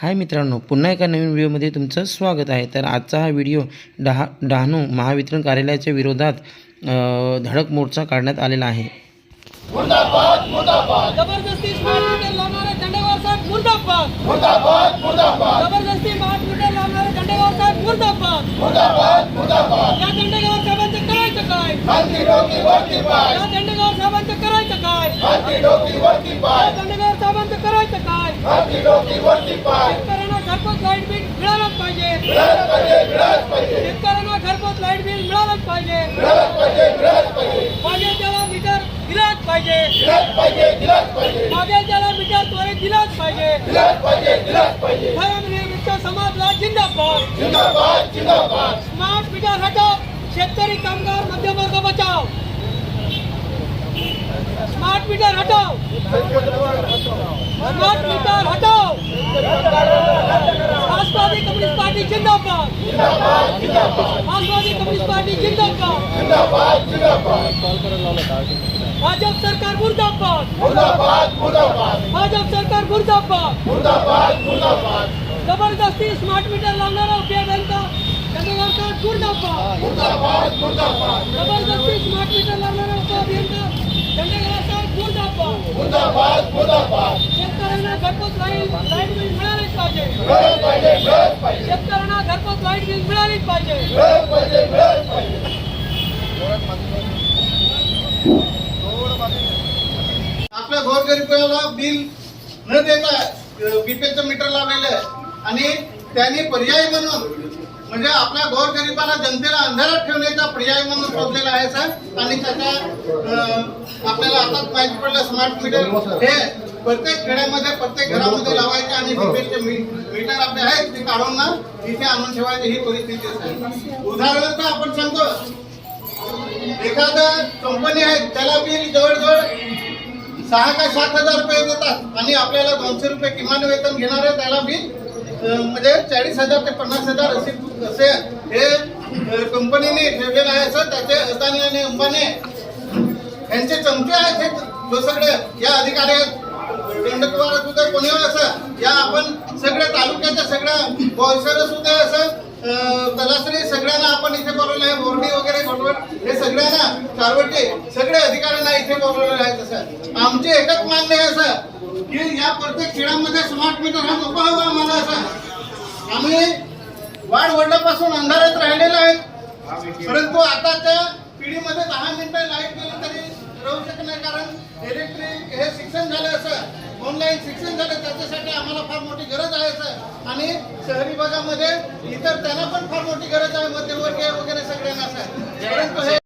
हाय मित्रांनो पुन्हा एका नवीन व्हिडिओमध्ये तुमचं स्वागत आहे. तर आजचा हा व्हिडिओ डहा डहाणू महावितरण कार्यालयाच्या विरोधात धडक मोर्चा काढण्यात आलेला आहे. जबरदस्ती स्मार्ट मीटर लावणारे दंडेगाव साहेब मुर्दाबाद जबरदस्ती स्मार्ट मीटर लावणारे दंडेगाव साहेब मुर्दाबाद या दंडेगाव साहेबांचं करायचं काय या दंडेगाव साहेबांचं करायचं काय? या दंडेगाव साहेबांचं करायचं काय? शेतकऱ्यांना घरपोच लाइट बिल मिळालंच पाहिजे. शेतकऱ्यांना घरपोच लाइट बिल मिळालंच पाहिजे. मागे त्याला मीटर दिलाच पाहिजे. मागे त्याला मीटर त्वरित दिलाच पाहिजे. धर्मनिरपेक्ष समाजला जिंदाबाद. स्मार्ट मीटर हटाव. शेतकरी कामगार मध्यमवर्ग बचाव. स्मार्ट मीटर हटाव. स्मार्ट मीटर हटाव. राष्ट्रवादी कम्युनिस्ट पार्टी जिंदाबाद. राष्ट्रवादी कम्युनिस्ट पार्टी जिंदाबाद. भाजप सरकार मुर्दाबाद. भाजप सरकार मुर्दाबाद. जबरदस्ती स्मार्ट मीटर लावणारा उपयोगांचा चंद्रकांत मुर्दाबाद जबरदस्ती स्मार्ट मीटर लावणारा उपअभियंता चंद्रकांत मुर्दाबाद शेतकऱ्यांना घरपोच लाइट लाइट बिल मिळालेच पाहिजे. शेतकऱ्यांना घरपोच लाइट बिल मिळालीच पाहिजे. आपल्या गोरगरिबाला बिल न देता बीपीएलचं मीटर लावलेलं आहे. आणि त्यांनी पर्याय म्हणून म्हणजे आपल्या गोरगरिबाला जनतेला अंधारात ठेवण्याचा पर्याय म्हणून शोधलेला आहे सर आणि त्याचा आपल्याला आता माहिती पडलं स्मार्ट मीटर हे प्रत्येक खेड्यामध्ये प्रत्येक घरामध्ये लावायचे आणि बीपीएलचे मीटर आपले आहेत ते काढून ना तिथे आणून ठेवायची ही परिस्थिती आहे उदाहरणार्थ आपण सांगतो एखादं कंपनी आहे त्याला बिल जवळजवळ सहा का सात हजार रुपये देतात आणि आपल्याला दोनशे रुपये किमान वेतन घेणार आहे त्याला बिल म्हणजे चाळीस हजार ते पन्नास हजार असे असे हे कंपनीने ठेवलेलं आहे सर त्याचे अदानी आणि अंबानी यांचे चमचे आहेत हे जो सगळे या अधिकारी दंडकुमार असू दे कोणी हो असं या आपण सगळ्या तालुक्याच्या सगळ्या बॉयसर असू दे असं तलासरी सगळ्यांना आपण इथे बोलवलं आहे बोर्डी वगैरे घोटवट हे सगळ्यांना कारवटी सगळे अधिकाऱ्यांना इथे बोलवलेलं आहे तसं. आमचे एकच मान्य आहे असं की या प्रत्येक खेळामध्ये स्मार्ट मीटर हा नको हवा आम्हाला असा. आम्ही वाढ वडल्यापासून अंधारात राहिलेलो आहे परंतु आताच्या पिढीमध्ये दहा मिनिटं लाइट गेली तरी राहू शकत नाही कारण इलेक्ट्रिक हे शिक्षण झालं असं. ऑनलाईन शिक्षण झालं त्याच्यासाठी आम्हाला फार मोठी गरज आहे सर आणि शहरी भागामध्ये इतर त्यांना पण फार मोठी गरज आहे मध्यमवर्गीय